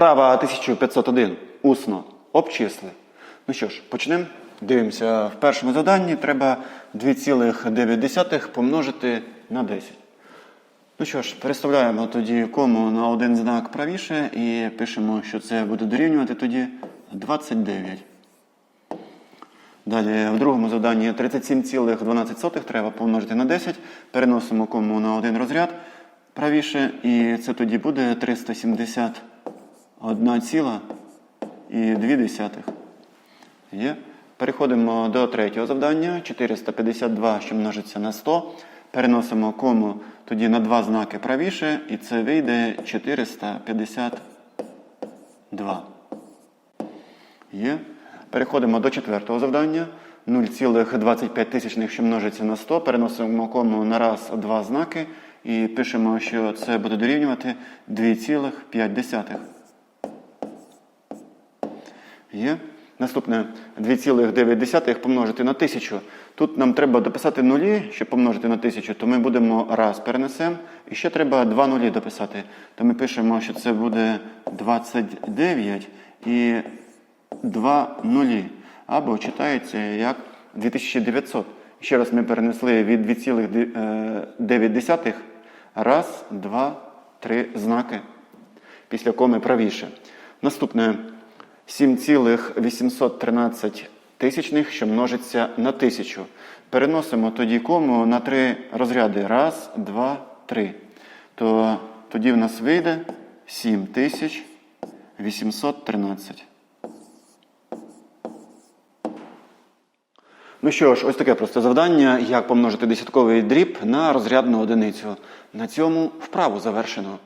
Вправа 1501. Усно. Обчисли. Ну що ж, почнемо. Дивимося, в першому заданні треба 2,9 помножити на 10. Ну що ж, переставляємо тоді кому на один знак правіше і пишемо, що це буде дорівнювати тоді 29. Далі в другому завданні 37,12 треба помножити на 10. Переносимо кому на один розряд правіше, і це тоді буде 371,2. Є. Переходимо до третього завдання. 452, що множиться на 100. Переносимо кому тоді на два знаки правіше, і це вийде 452. Є. Переходимо до четвертого завдання. 0,25 тисячних, що множиться на 100. Переносимо кому на раз два знаки і пишемо, що це буде дорівнювати 2,5. Є. Наступне 2,9 помножити на 1000. Тут нам треба дописати нулі, щоб помножити на 1000, то ми будемо раз перенесемо. І ще треба два нулі дописати. То ми пишемо, що це буде 29 і 2 нулі. Або читається як 2900. Ще раз ми перенесли від 2,9. Раз, два, три знаки. Після коми правіше. Наступне 7,813 тисячних, що множиться на 1000. Переносимо тоді кому на три розряди. Раз, два, три. То тоді в нас вийде 7813. Ну що ж, ось таке просте завдання, як помножити десятковий дріб на розрядну одиницю. На цьому вправу завершено.